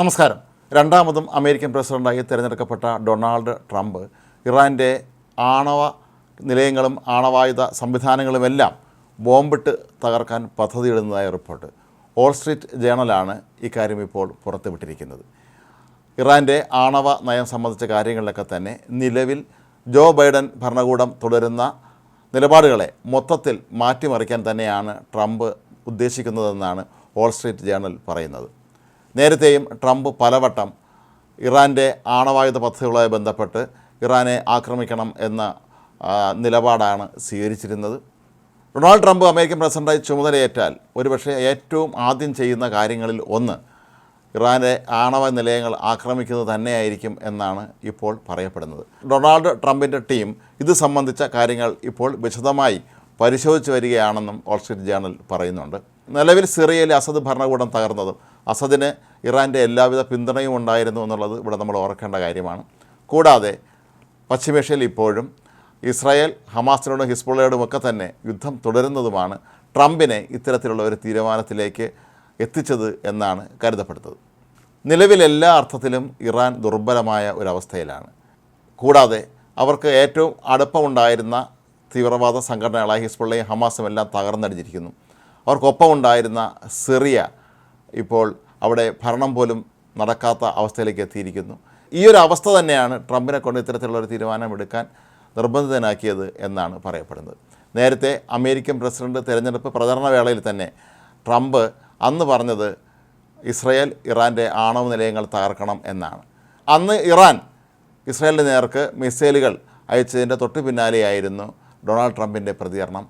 നമസ്കാരം. രണ്ടാമതും അമേരിക്കൻ പ്രസിഡന്റായി തിരഞ്ഞെടുക്കപ്പെട്ട ഡൊണാൾഡ് ട്രംപ് ഇറാന്റെ ആണവ നിലയങ്ങളും ആണവായുധ സംവിധാനങ്ങളുമെല്ലാം ബോംബിട്ട് തകർക്കാൻ പദ്ധതിയിടുന്നതായ റിപ്പോർട്ട്. ഓൾ സ്ട്രീറ്റ് ജേണലാണ് ഇക്കാര്യം ഇപ്പോൾ പുറത്തുവിട്ടിരിക്കുന്നത്. ഇറാന്റെ ആണവ നയം സംബന്ധിച്ച കാര്യങ്ങളിലൊക്കെ തന്നെ നിലവിൽ ജോ ബൈഡൻ ഭരണകൂടം തുടരുന്ന നിലപാടുകളെ മൊത്തത്തിൽ മാറ്റിമറിക്കാൻ തന്നെയാണ് ട്രംപ് ഉദ്ദേശിക്കുന്നതെന്നാണ് ഓൾ സ്ട്രീറ്റ് ജേണൽ പറയുന്നത്. നേരത്തെയും ട്രംപ് പലവട്ടം ഇറാന്റെ ആണവായുധ പദ്ധതികളുമായി ബന്ധപ്പെട്ട് ഇറാനെ ആക്രമിക്കണം എന്ന നിലപാടാണ് സ്വീകരിച്ചിരുന്നത്. ഡൊണാൾഡ് ട്രംപ് അമേരിക്കൻ പ്രസിഡന്റായി ചുമതലയേറ്റാൽ ഒരുപക്ഷെ ഏറ്റവും ആദ്യം ചെയ്യുന്ന കാര്യങ്ങളിൽ ഒന്ന് ഇറാന്റെ ആണവ നിലയങ്ങൾ ആക്രമിക്കുന്നത് തന്നെയായിരിക്കും എന്നാണ് ഇപ്പോൾ പറയപ്പെടുന്നത്. ഡൊണാൾഡ് ട്രംപിന്റെ ടീം ഇത് സംബന്ധിച്ച കാര്യങ്ങൾ ഇപ്പോൾ വിശദമായി പരിശോധിച്ച് വരികയാണെന്നും വാൾ സ്ട്രീറ്റ് ജേണൽ പറയുന്നുണ്ട്. നിലവിൽ സിറിയയിലെ അസദ് ഭരണകൂടം തകർന്നതും അസദിന് ഇറാന്റെ എല്ലാവിധ പിന്തുണയും ഉണ്ടായിരുന്നു എന്നുള്ളത് ഇവിടെ നമ്മൾ ഓർക്കേണ്ട കാര്യമാണ്. കൂടാതെ പശ്ചിമേഷ്യയിൽ ഇപ്പോഴും ഇസ്രായേൽ ഹമാസിനോടും ഹിസ്ബുള്ളയോടും ഒക്കെ തന്നെ യുദ്ധം തുടരുന്നതുമാണ് ട്രംപിനെ ഇത്തരത്തിലുള്ള ഒരു തീരുമാനത്തിലേക്ക് എത്തിച്ചത് എന്നാണ് കരുതപ്പെടുന്നത്. നിലവിൽ എല്ലാ അർത്ഥത്തിലും ഇറാൻ ദുർബലമായ ഒരവസ്ഥയിലാണ് കൂടാതെ അവർക്ക് ഏറ്റവും അടുപ്പമുണ്ടായിരുന്ന തീവ്രവാദ സംഘടനകളായ ഹിസ്ബുള്ളയും ഹമാസും എല്ലാം തകർന്നടിഞ്ഞിരിക്കുന്നു. അവർക്കൊപ്പം ഉണ്ടായിരുന്ന സിറിയ ഇപ്പോൾ അവിടെ ഭരണം പോലും നടക്കാത്ത അവസ്ഥയിലേക്ക് എത്തിയിരിക്കുന്നു. ഈ ഒരു അവസ്ഥ തന്നെയാണ് ട്രംപിനെ കൊണ്ട് ഇത്തരത്തിലുള്ള ഒരു തീരുമാനമെടുക്കാൻ നിർബന്ധിതനാക്കിയത് എന്നാണ് പറയപ്പെടുന്നത്. നേരത്തെ അമേരിക്കൻ പ്രസിഡന്റ് തെരഞ്ഞെടുപ്പ് പ്രചരണ വേളയിൽ തന്നെ ട്രംപ് അന്ന് പറഞ്ഞത് ഇസ്രയേൽ ഇറാന്റെ ആണവ നിലയങ്ങൾ തകർക്കണം എന്നാണ്. അന്ന് ഇറാൻ ഇസ്രായേലിന് നേർക്ക് മിസൈലുകൾ അയച്ചതിന്റെ തൊട്ടു പിന്നാലെയായിരുന്നു ഡൊണാൾഡ് ട്രംപിന്റെ പ്രതികരണം.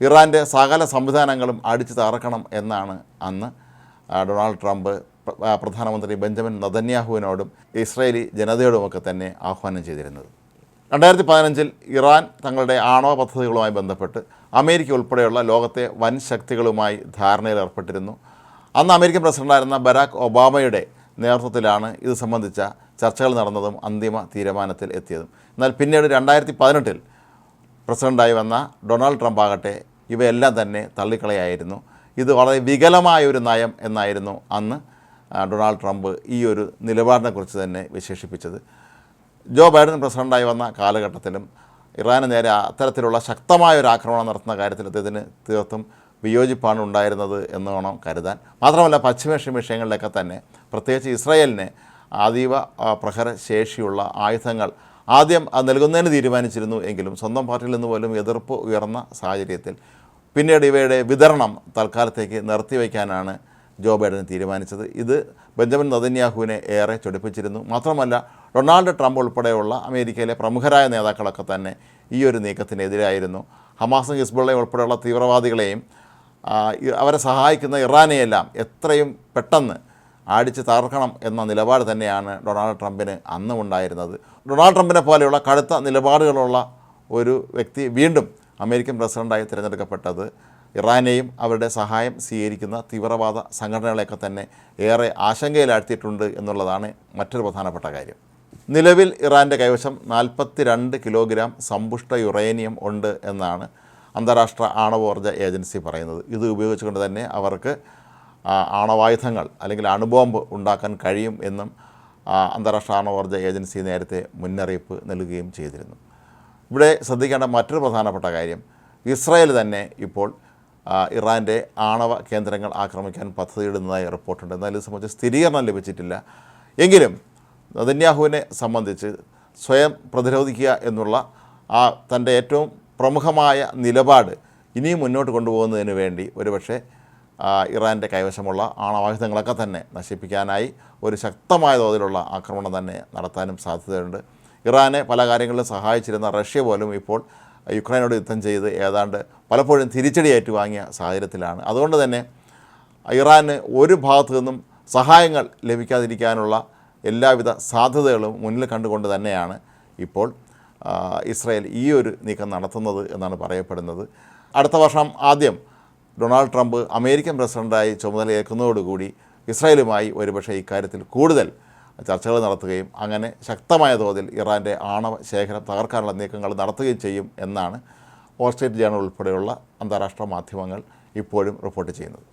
ഇറാന്റെ സകല സംവിധാനങ്ങളും അടിച്ചു തകർക്കണം എന്നാണ് അന്ന് ഡൊണാൾഡ് ട്രംപ് പ്രധാനമന്ത്രി ബെഞ്ചമിൻ നദന്യാഹുവിനോടും ഇസ്രയേലി ജനതയോടുമൊക്കെ തന്നെ ആഹ്വാനം ചെയ്തിരുന്നത്. രണ്ടായിരത്തി പതിനഞ്ചിൽ ഇറാൻ തങ്ങളുടെ ആണവ പദ്ധതികളുമായി ബന്ധപ്പെട്ട് അമേരിക്ക ഉൾപ്പെടെയുള്ള ലോകത്തെ വൻ ശക്തികളുമായി ധാരണയിൽ ഏർപ്പെട്ടിരുന്നു. അന്ന് അമേരിക്കൻ പ്രസിഡന്റായിരുന്ന ബരാക് ഒബാമയുടെ നേതൃത്വത്തിലാണ് ഇത് സംബന്ധിച്ച ചർച്ചകൾ നടന്നതും അന്തിമ തീരുമാനത്തിൽ എത്തിയതും. എന്നാൽ പിന്നീട് രണ്ടായിരത്തി പതിനെട്ടിൽ പ്രസിഡന്റായി വന്ന ഡൊണാൾഡ് ട്രംപ് ആകട്ടെ ഇവയെല്ലാം തന്നെ തള്ളിക്കളയായിരുന്നു. ഇത് വളരെ വികലമായ ഒരു നയം എന്നായിരുന്നു അന്ന് ഡൊണാൾഡ് ട്രംപ് ഈ ഒരു നിലപാടിനെക്കുറിച്ച് തന്നെ വിശേഷിപ്പിച്ചത്. ജോ ബൈഡൻ പ്രസിഡന്റായി വന്ന കാലഘട്ടത്തിലും ഇറാന് നേരെ അത്തരത്തിലുള്ള ശക്തമായ ഒരു ആക്രമണം നടത്തുന്ന കാര്യത്തിൽ അദ്ദേഹത്തിന് തീർത്തും വിയോജിപ്പാണ് ഉണ്ടായിരുന്നത് എന്ന് വേണം കരുതാൻ. മാത്രമല്ല പശ്ചിമേഷ്യൻ വിഷയങ്ങളിലൊക്കെ തന്നെ പ്രത്യേകിച്ച് ഇസ്രായേലിന് അതീവ പ്രഹരശേഷിയുള്ള ശേഷിയുള്ള ആയുധങ്ങൾ ആദ്യം അത് നൽകുന്നതിന് തീരുമാനിച്ചിരുന്നു എങ്കിലും സ്വന്തം പാർട്ടിയിൽ നിന്ന് പോലും എതിർപ്പ് ഉയർന്ന സാഹചര്യത്തിൽ പിന്നീട് ഇവയുടെ വിതരണം തൽക്കാലത്തേക്ക് നിർത്തിവെക്കാനാണ് ജോ ബൈഡൻ തീരുമാനിച്ചത്. ഇത് ബെഞ്ചമിൻ നദന്യാഹുവിനെ ഏറെ ചൊടിപ്പിച്ചിരുന്നു. മാത്രമല്ല ഡൊണാൾഡ് ട്രംപ് ഉൾപ്പെടെയുള്ള അമേരിക്കയിലെ പ്രമുഖരായ നേതാക്കളൊക്കെ തന്നെ ഈ ഒരു നീക്കത്തിനെതിരായിരുന്നു. ഹമാസും ഹിസ്ബുള്ളയും ഉൾപ്പെടെയുള്ള തീവ്രവാദികളെയും അവരെ സഹായിക്കുന്ന ഇറാനെയെല്ലാം എത്രയും പെട്ടെന്ന് അടിച്ച് തകർക്കണം എന്ന നിലപാട് തന്നെയാണ് ഡൊണാൾഡ് ട്രംപിന് അന്നും ഉണ്ടായിരുന്നത്. ഡൊണാൾഡ് ട്രംപിനെ പോലെയുള്ള കടുത്ത നിലപാടുകളുള്ള ഒരു വ്യക്തി വീണ്ടും അമേരിക്കൻ പ്രസിഡന്റായി തിരഞ്ഞെടുക്കപ്പെട്ടത്. ഇറാനെയും അവരുടെ സഹായം സ്വീകരിക്കുന്ന തീവ്രവാദ സംഘടനകളെയൊക്കെ തന്നെ ഏറെ ആശങ്കയിലാഴ്ത്തിയിട്ടുണ്ട് എന്നുള്ളതാണ് മറ്റൊരു പ്രധാനപ്പെട്ട കാര്യം. നിലവിൽ ഇറാന്റെ കൈവശം നാൽപ്പത്തി രണ്ട് കിലോഗ്രാം സമ്പുഷ്ട യുറേനിയം ഉണ്ട് എന്നാണ് അന്താരാഷ്ട്ര ആണവോർജ ഏജൻസി പറയുന്നത്. ഇത് ഉപയോഗിച്ചുകൊണ്ട് തന്നെ അവർക്ക് ആണവായുധങ്ങൾ അല്ലെങ്കിൽ അണുബോംബ് ഉണ്ടാക്കാൻ കഴിയും എന്നും അന്താരാഷ്ട്ര ആണവോർജ ഏജൻസി നേരത്തെ മുന്നറിയിപ്പ് നൽകുകയും ചെയ്തിരുന്നു. ഇവിടെ ശ്രദ്ധിക്കേണ്ട മറ്റൊരു പ്രധാനപ്പെട്ട കാര്യം ഇസ്രായേൽ തന്നെ ഇപ്പോൾ ഇറാന്റെ ആണവ കേന്ദ്രങ്ങൾ ആക്രമിക്കാൻ പദ്ധതിയിടുന്നതായി റിപ്പോർട്ടുണ്ട്. എന്നാൽ ഇത് സംബന്ധിച്ച് സ്ഥിരീകരണം ലഭിച്ചിട്ടില്ല. എങ്കിലും നദന്യാഹുവിനെ സംബന്ധിച്ച് സ്വയം പ്രതിരോധിക്കുക എന്നുള്ള ആ തന്റെ ഏറ്റവും പ്രമുഖമായ നിലപാട് ഇനിയും മുന്നോട്ട് കൊണ്ടുപോകുന്നതിന് വേണ്ടി ഒരുപക്ഷെ ഇറാന്റെ കൈവശമുള്ള ആണവായുധങ്ങളൊക്കെ തന്നെ നശിപ്പിക്കാനായി ഒരു ശക്തമായ തോതിലുള്ള ആക്രമണം തന്നെ നടത്താനും സാധ്യതയുണ്ട്. ഇറാനെ പല കാര്യങ്ങളിലും സഹായിച്ചിരുന്ന റഷ്യ പോലും ഇപ്പോൾ യുക്രൈനോട് യുദ്ധം ചെയ്ത് ഏതാണ്ട് പലപ്പോഴും തിരിച്ചടി ഏറ്റുവാങ്ങിയ സാഹചര്യത്തിലാണ്. അതുകൊണ്ട് തന്നെ ഇറാന് ഒരു ഭാഗത്തു നിന്നും സഹായങ്ങൾ ലഭിക്കാതിരിക്കാനുള്ള എല്ലാവിധ സാധ്യതകളും മുന്നിൽ കണ്ടുകൊണ്ട് തന്നെയാണ് ഇപ്പോൾ ഇസ്രായേൽ ഈ ഒരു നീക്കം നടത്തുന്നത് എന്നാണ് പറയപ്പെടുന്നത്. അടുത്ത വർഷം ആദ്യം ഡൊണാൾഡ് ട്രംപ് അമേരിക്കൻ പ്രസിഡന്റായി ചുമതലയേൽക്കുന്നതോടുകൂടി ഇസ്രായേലുമായി ഒരുപക്ഷെ ഇക്കാര്യത്തിൽ കൂടുതൽ ചർച്ചകൾ നടത്തുകയും അങ്ങനെ ശക്തമായ തോതിൽ ഇറാന്റെ ആണവ ശേഖരം തകർക്കാനുള്ള നീക്കങ്ങൾ നടത്തുകയും ചെയ്യും എന്നാണ് ഓൾ സ്ട്രീറ്റ് ജേണൽ ഉൾപ്പെടെയുള്ള അന്താരാഷ്ട്ര മാധ്യമങ്ങൾ ഇപ്പോഴും റിപ്പോർട്ട് ചെയ്യുന്നത്.